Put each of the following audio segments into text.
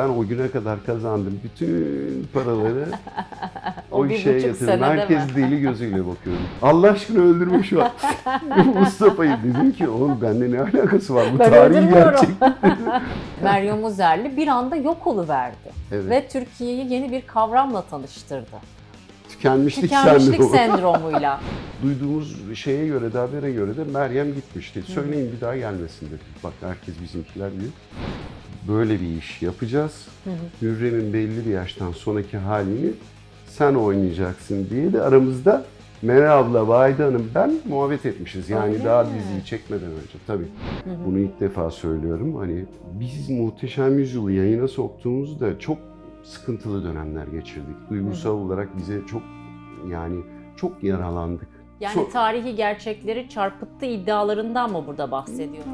Ben o güne kadar kazandım bütün paraları O o işe yatırdım. Herkes deli gözüyle bakıyorum. Allah aşkına öldürme şu an. Mustafa'yı dedim ki oğlum bende ne alakası var bu Ben tarihi gerçek. Meryem Uzerli bir anda yok oluverdi. Evet. Ve Türkiye'yi yeni bir kavramla tanıştırdı. Tükenmişlik, Tükenmişlik sendromu. sendromuyla. Duyduğumuz şeye göre de habere göre de Meryem gitmişti. Söyleyin bir daha gelmesin dedi. Bak herkes bizimkiler diyor. Böyle bir iş yapacağız. Hürrem'in belli bir yaştan sonraki halini sen oynayacaksın diye de aramızda Meral abla, Vahide Hanım ben muhabbet etmişiz. Yani Öyle daha mi? diziyi çekmeden önce tabii. Bunu ilk defa söylüyorum. Hani biz Muhteşem Yüzyıl'ı yayına soktuğumuzda çok sıkıntılı dönemler geçirdik. Duygusal olarak bize çok yani çok yaralandık. Yani So- tarihi gerçekleri çarpıttı iddialarından mı burada bahsediyor?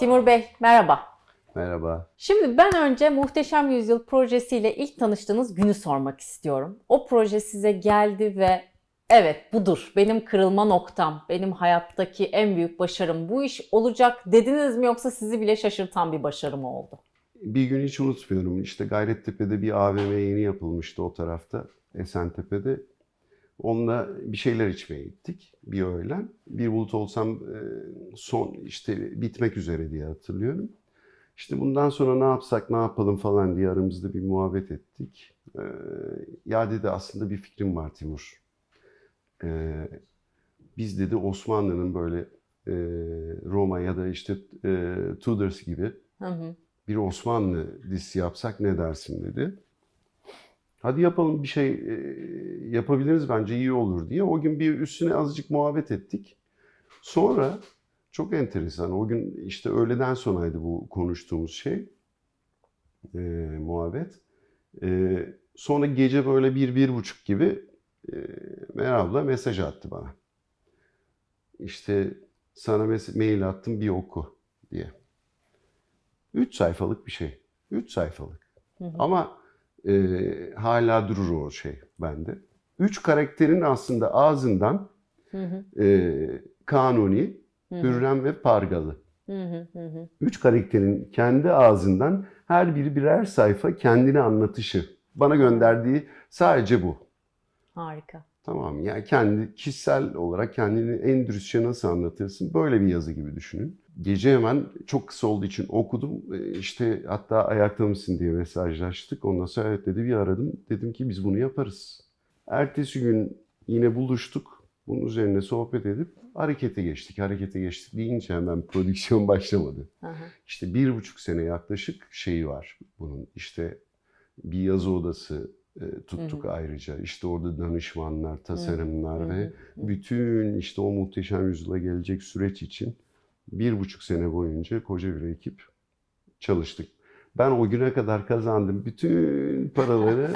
Timur Bey merhaba. Merhaba. Şimdi ben önce Muhteşem Yüzyıl projesiyle ilk tanıştığınız günü sormak istiyorum. O proje size geldi ve evet budur benim kırılma noktam, benim hayattaki en büyük başarım bu iş olacak dediniz mi yoksa sizi bile şaşırtan bir başarı mı oldu? Bir gün hiç unutmuyorum. İşte Gayrettepe'de bir AVM yeni yapılmıştı o tarafta. Esentepe'de. Onunla bir şeyler içmeye gittik bir öğlen. Bir bulut olsam e, son işte bitmek üzere diye hatırlıyorum. İşte bundan sonra ne yapsak ne yapalım falan diye aramızda bir muhabbet ettik. E, ya dedi aslında bir fikrim var Timur. E, biz dedi Osmanlı'nın böyle Roma ya da işte Tudors gibi bir Osmanlı dizisi yapsak ne dersin dedi. Hadi yapalım bir şey e, yapabiliriz bence iyi olur diye. O gün bir üstüne azıcık muhabbet ettik. Sonra çok enteresan o gün işte öğleden sonraydı bu konuştuğumuz şey e, muhabbet. E, sonra gece böyle bir, bir buçuk gibi e, Meral abla mesaj attı bana. İşte sana mes- mail attım bir oku diye. Üç sayfalık bir şey. Üç sayfalık. Hı hı. Ama e, hala durur o şey bende. Üç karakterin aslında ağzından Hı hı. e, Kanuni, Hı hı. Hürrem ve Pargalı. Hı hı. Hı hı. Üç karakterin kendi ağzından her biri birer sayfa kendini anlatışı. Bana gönderdiği sadece bu. Harika. Tamam mı? Yani kendi kişisel olarak kendini en dürüstçe nasıl anlatırsın? Böyle bir yazı gibi düşünün. Gece hemen çok kısa olduğu için okudum. Ee, İşte hatta ayakta mısın diye mesajlaştık. Ondan sonra evet dedi bir aradım. Dedim ki biz bunu yaparız. Ertesi gün yine buluştuk. Bunun üzerine sohbet edip harekete geçtik. Harekete geçtik deyince hemen prodüksiyon başlamadı. İşte bir buçuk sene yaklaşık şeyi var bunun. İşte bir yazı odası e, tuttuk Hı hı. ayrıca. İşte orada danışmanlar, tasarımlar Hı ve bütün işte o muhteşem yüzyıla gelecek süreç için bir buçuk sene boyunca koca bir ekip çalıştık. Ben o güne kadar kazandım bütün paraları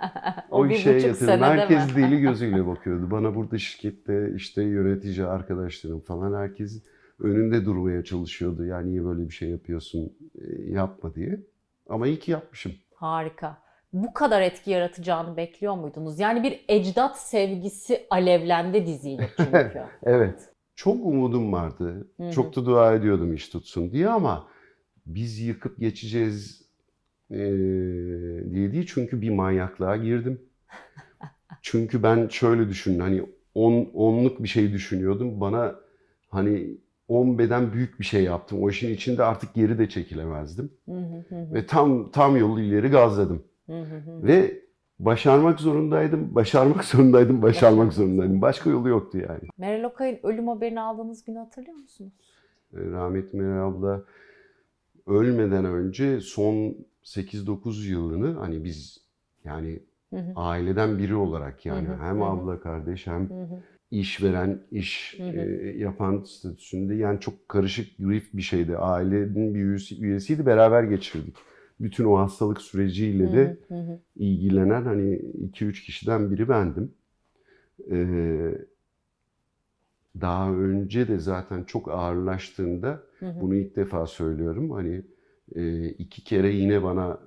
o, bir işe yatırdım. Herkes deli gözüyle bakıyordu. Bana burada şirkette işte yönetici arkadaşlarım falan herkes önünde durmaya çalışıyordu. Yani niye böyle bir şey yapıyorsun e, yapma diye. Ama iyi ki yapmışım. Harika. Bu kadar etki yaratacağını bekliyor muydunuz? Yani bir ecdat sevgisi alevlendi diziyle çünkü. Evet. Çok umudum vardı. Hı hı. Çok da dua ediyordum iş tutsun diye ama biz yıkıp geçeceğiz e, diye değil. Çünkü bir manyaklığa girdim. Çünkü ben şöyle düşün hani on, onluk bir şey düşünüyordum. Bana hani 10 beden büyük bir şey yaptım. O işin içinde artık geri de çekilemezdim. Hı hı hı. Ve tam tam yolu ileri gazladım. Hı hı hı. Ve başarmak zorundaydım, başarmak zorundaydım, başarmak zorundaydım. Başka yolu yoktu yani. Meral Okay'ın ölüm haberini aldığınız günü hatırlıyor musunuz? E, Rahmetli Meral abla ölmeden önce son 8-9 yılını hani biz yani Hı hı. aileden biri olarak yani Hı hı, hem hı hı. abla kardeş hem Hı hı. işveren, iş Hı hı. e, yapan statüsünde yani çok karışık grif bir şeydi. Ailenin bir üyesi, üyesiydi beraber geçirdik. Bütün o hastalık süreciyle de Hı hı hı. ilgilenen hani 2-3 kişiden biri bendim. Ee, daha önce de zaten çok ağırlaştığında Hı hı. bunu ilk defa söylüyorum. Hani e, iki kere yine bana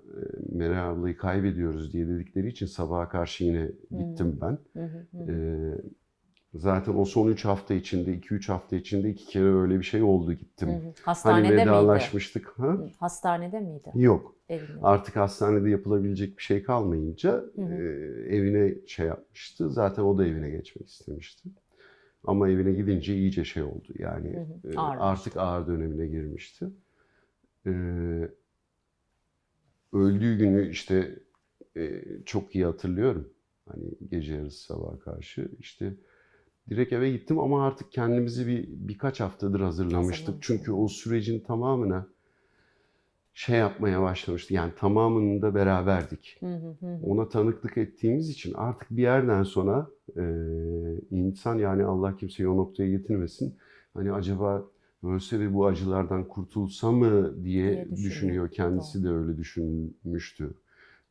e, Meral ablayı kaybediyoruz diye dedikleri için sabaha karşı yine gittim ben. Hı hı hı. Ee, Zaten o son 3 hafta içinde, 2-3 hafta içinde iki kere öyle bir şey oldu gittim. Hı hı. Hani Hastanede miydi? vedalaşmıştık. Ha? Hı, Hastanede miydi? Yok. Evinde. Artık hastanede yapılabilecek bir şey kalmayınca Hı hı. e, evine şey yapmıştı. Zaten o da evine geçmek istemişti. Ama evine gidince iyice şey oldu. Yani Hı hı. e, artık ağır dönemine girmişti. E, öldüğü günü işte e, çok iyi hatırlıyorum. Hani gece yarısı sabaha karşı işte direkt eve gittim ama artık kendimizi bir birkaç haftadır hazırlamıştık. Hazırlamışsın. Çünkü o sürecin tamamına şey yapmaya başlamıştık. Yani tamamında beraberdik. Hı hı hı. Ona tanıklık ettiğimiz için artık bir yerden sonra e, insan yani Allah kimseyi o noktaya getirmesin. Hani acaba ölse ve bu acılardan kurtulsa mı diye, Diye düşünüyor. düşünüyor. Kendisi de öyle düşünmüştü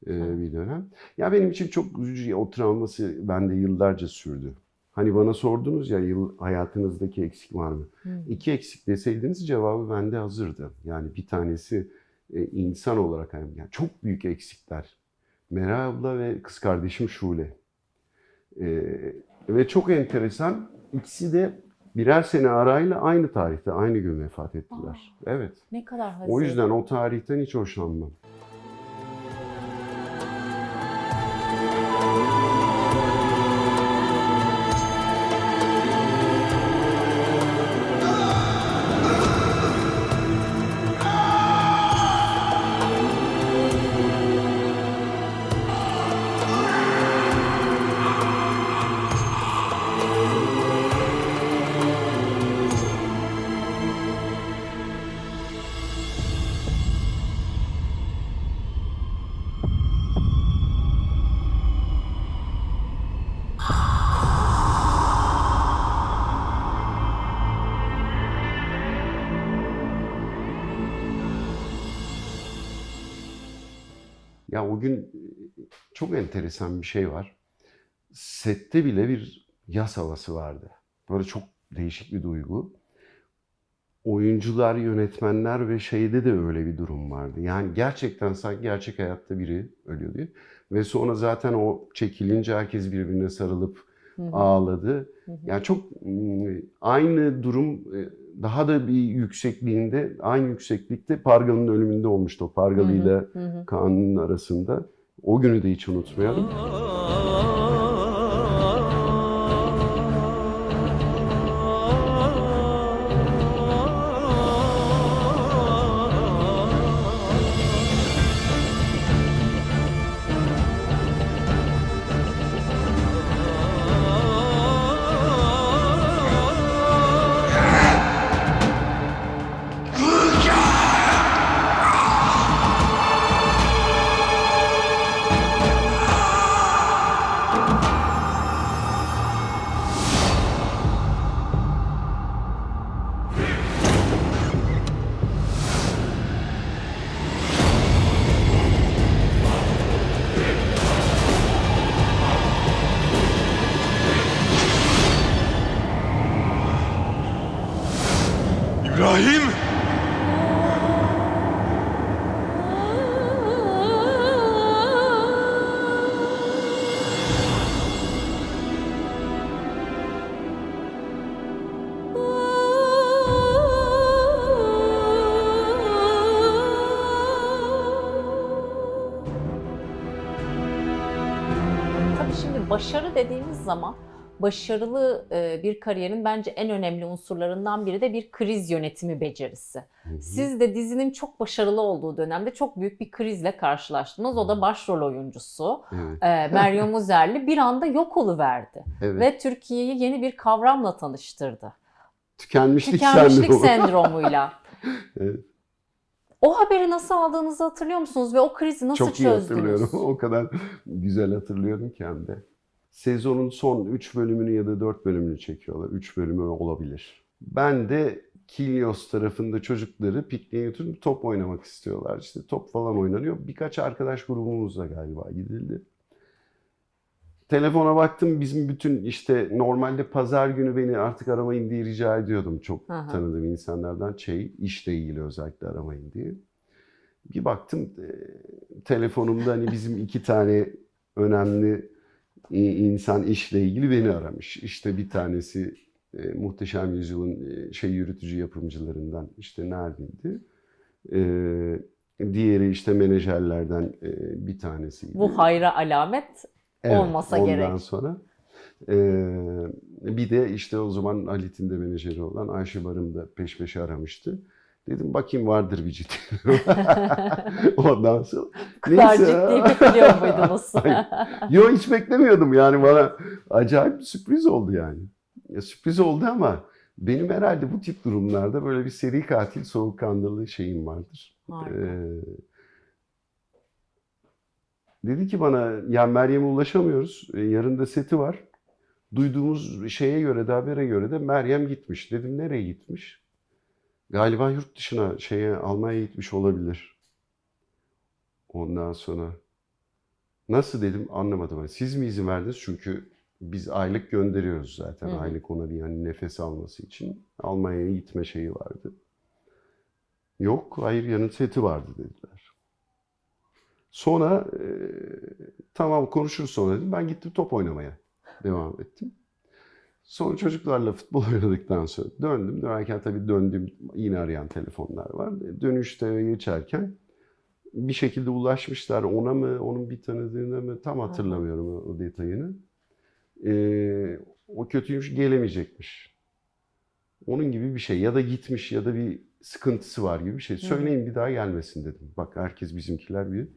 e, bir dönem. Ya benim için çok üzücü. O travması bende yıllarca sürdü. Hani bana sordunuz ya yıl hayatınızdaki eksik var mı? Hı. İki eksik deseydiniz cevabı bende hazırdı. Yani bir tanesi e, insan olarak yani çok büyük eksikler. Meral abla ve kız kardeşim Şule. E, ve çok enteresan ikisi de birer sene arayla aynı tarihte aynı gün vefat ettiler. Evet. Ne kadar hazır. O yüzden o tarihten hiç hoşlanmam. Ya o gün e, çok enteresan bir şey var. Sette bile bir yaz havası vardı. Böyle çok değişik bir duygu. Oyuncular, yönetmenler ve şeyde de öyle bir durum vardı. Yani gerçekten sanki gerçek hayatta biri ölüyor diye. Ve sonra zaten o çekilince herkes birbirine sarılıp Ağladı. Yani çok mm, aynı durum e, daha da bir yüksekliğinde, aynı yükseklikte Pargalı'nın ölümünde olmuştu. O Pargalı ile. Kaan'ın arasında. O günü de hiç unutmayalım. Başarı dediğimiz zaman başarılı e, bir kariyerin bence en önemli unsurlarından biri de bir kriz yönetimi becerisi. Siz de dizinin çok başarılı olduğu dönemde çok büyük bir krizle karşılaştınız. O da başrol oyuncusu Evet. e, Meryem Uzerli bir anda yok oluverdi evet. ve Türkiye'yi yeni bir kavramla tanıştırdı. Tükenmişlik, Tükenmişlik sendromu. sendromuyla. Evet. O haberi nasıl aldığınızı hatırlıyor musunuz ve o krizi nasıl Çok iyi çözdünüz? hatırlıyorum. o kadar güzel hatırlıyorum ki hem de. Sezonun son 3 bölümünü ya da 4 bölümünü çekiyorlar. 3 bölümü olabilir. Ben de Kilios tarafında çocukları pikniğe götürüp top oynamak istiyorlar. İşte top falan oynanıyor. Birkaç arkadaş grubumuzla galiba gidildi. Telefona baktım bizim bütün işte normalde pazar günü beni artık aramayın diye rica ediyordum çok hı. tanıdığım insanlardan şey işle ilgili özellikle aramayın diye. Bir baktım e, telefonumda hani bizim iki tane önemli insan işle ilgili beni aramış. İşte bir tanesi e, Muhteşem Yüzyıl'ın e, şey yürütücü yapımcılarından işte Nermin'di. E, diğeri işte menajerlerden e, bir tanesiydi. Bu hayra alamet. olmasa ondan gerek. sonra. e, bir de işte o zaman Halit'in de menajeri olan Ayşe Barım da peş peşe aramıştı. Dedim bakayım vardır bir ciddi. Ondan sonra. Bu kadar Neyse. ciddi bekliyor muydunuz? Hayır. Yo hiç beklemiyordum yani bana acayip bir sürpriz oldu yani. Ya, sürpriz oldu ama benim herhalde bu tip durumlarda böyle bir seri katil soğukkanlılığı şeyim vardır. Harika. Ee, dedi ki bana ya Meryem'e ulaşamıyoruz. Ee, yarın da seti var. Duyduğumuz şeye göre de habere göre de Meryem gitmiş. Dedim nereye gitmiş? Galiba yurt dışına şeye Almanya'ya gitmiş olabilir. Ondan sonra nasıl dedim anlamadım. Siz mi izin verdiniz? Çünkü biz aylık gönderiyoruz zaten. Hı. Aylık ona bir hani nefes alması için. Almanya'ya gitme şeyi vardı. Yok, hayır yarın seti vardı dediler. Sonra e, tamam konuşuruz sonra dedim. Ben gittim top oynamaya devam ettim. Sonra çocuklarla futbol oynadıktan sonra döndüm. Dönerken tabii döndüm yine arayan telefonlar var. Dönüşte eve geçerken bir şekilde ulaşmışlar ona mı, onun bir tanıdığına mı tam hatırlamıyorum o, o detayını. Ee, o kötüymüş gelemeyecekmiş. Onun gibi bir şey ya da gitmiş ya da bir sıkıntısı var gibi bir şey. Söyleyin bir daha gelmesin dedim. Bak herkes bizimkiler bir e,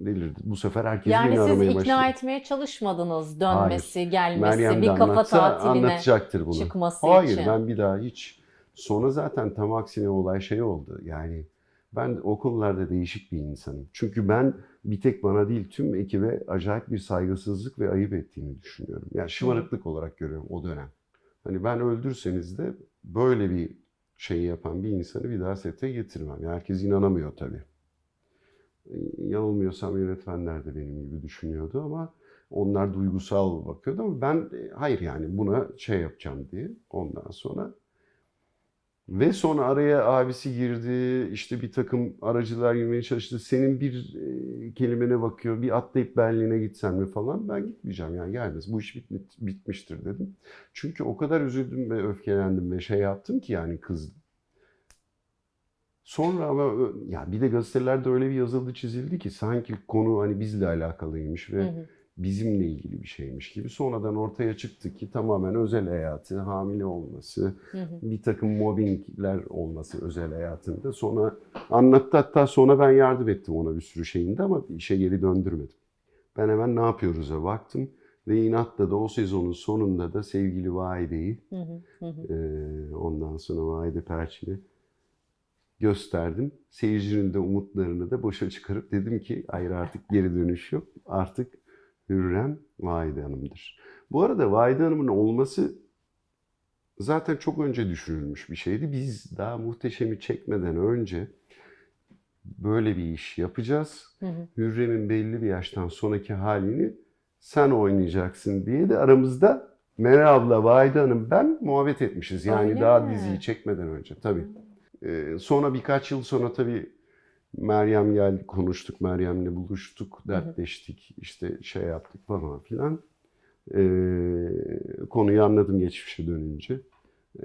delirdi. Bu sefer herkes Yani beni siz aramaya ikna başladı. etmeye çalışmadınız dönmesi, gelmesi, Meryem bir kafa tatiline anlatacaktır bunu. çıkması Hayır için. ben bir daha hiç. Sonra zaten tam aksine olay şey oldu. Yani ben o konularda değişik bir insanım. Çünkü ben bir tek bana değil tüm ekibe acayip bir saygısızlık ve ayıp ettiğini düşünüyorum. Yani şımarıklık olarak görüyorum o dönem. Hani ben öldürseniz de böyle bir şeyi yapan bir insanı bir daha sete getirmem. Yani herkes inanamıyor tabii. Yanılmıyorsam yönetmenler de benim gibi düşünüyordu ama onlar duygusal bakıyordu ama ben e, hayır yani buna şey yapacağım diye ondan sonra ve sonra araya abisi girdi işte bir takım aracılar girmeye çalıştı senin bir e, kelimene bakıyor bir atlayıp Berlin'e gitsen mi falan ben gitmeyeceğim yani gelmez bu iş bitmi- bitmiştir dedim. Çünkü o kadar üzüldüm ve öfkelendim ve şey yaptım ki yani kızdım. Sonra ama ya bir de gazetelerde öyle bir yazıldı çizildi ki sanki konu hani bizle alakalıymış ve Hı hı. bizimle ilgili bir şeymiş gibi. Sonradan ortaya çıktı ki tamamen özel hayatı, hamile olması, Hı hı. bir takım mobbingler olması özel hayatında. Sonra anlattı hatta sonra ben yardım ettim ona bir sürü şeyinde ama işe geri döndürmedim. Ben hemen ne yapıyoruz'a baktım ve inatla da o sezonun sonunda da sevgili Vahide'yi Hı hı. Hı hı. ee, ondan sonra Vahide Perçin'i gösterdim. Seyircinin de umutlarını da boşa çıkarıp dedim ki hayır artık geri dönüş yok. Artık Hürrem Vahide Hanım'dır. Bu arada Vahide Hanım'ın olması zaten çok önce düşünülmüş bir şeydi. Biz daha muhteşemi çekmeden önce böyle bir iş yapacağız. Hı hı. Hürrem'in belli bir yaştan sonraki halini sen oynayacaksın diye de aramızda Meral abla, Vahide Hanım ben muhabbet etmişiz. Yani Öyle daha mi? diziyi çekmeden önce tabii. Ee, sonra birkaç yıl sonra tabii Meryem geldi konuştuk, Meryem'le buluştuk, dertleştik, işte şey yaptık falan filan. Ee, konuyu anladım geçmişe dönünce.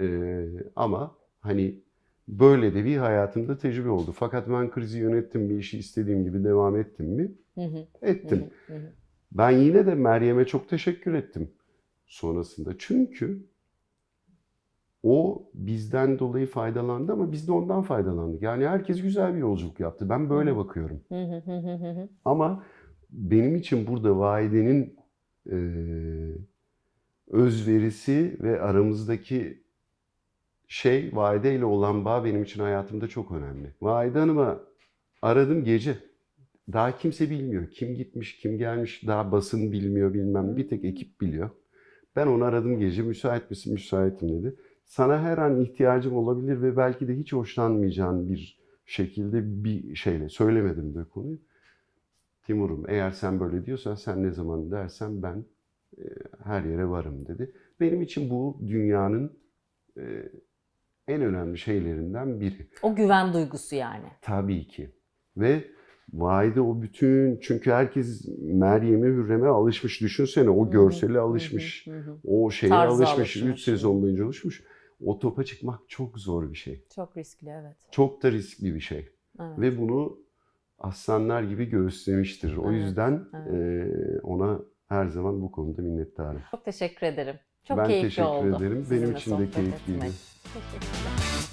Ee, ama hani böyle de bir hayatımda tecrübe oldu. Fakat ben krizi yönettim, bir işi istediğim gibi devam ettim mi? Hı hı. Hı Ettim. hı. Hı hı. Ben yine de Meryem'e çok teşekkür ettim sonrasında. Çünkü o bizden dolayı faydalandı ama biz de ondan faydalandık. Yani herkes güzel bir yolculuk yaptı. Ben böyle bakıyorum. Ama benim için burada Vahide'nin eee özverisi ve aramızdaki şey Vahide ile olan bağ benim için hayatımda çok önemli. Vahide Hanım'a aradım gece. Daha kimse bilmiyor. Kim gitmiş, kim gelmiş. Daha basın bilmiyor bilmem. Bir tek ekip biliyor. Ben onu aradım gece. Müsait misin? Müsaitim dedi. Sana her an ihtiyacım olabilir ve belki de hiç hoşlanmayacağın bir şekilde bir şeyle söylemedim de konuyu. Timur'um eğer sen böyle diyorsan sen ne zaman dersen ben e, her yere varım dedi. Benim için bu dünyanın e, en önemli şeylerinden biri. O güven duygusu yani. Tabii ki. Ve Vayda o bütün çünkü herkes Meryem'e Hürrem'e alışmış. Düşünsene o görsele hı, alışmış. hı hı. O şeye Tarza alışmış. 3 alışmış. sezon boyunca alışmış. O topa çıkmak çok zor bir şey. Çok riskli evet. Çok da riskli bir şey. evet. Ve bunu aslanlar gibi göğüslemiştir. O Evet, yüzden evet. eee, ona her zaman bu konuda minnettarım. Çok teşekkür ederim. Çok ben keyifli teşekkür oldu. ederim. sizinle Benim için de keyifliydi. Teşekkürler.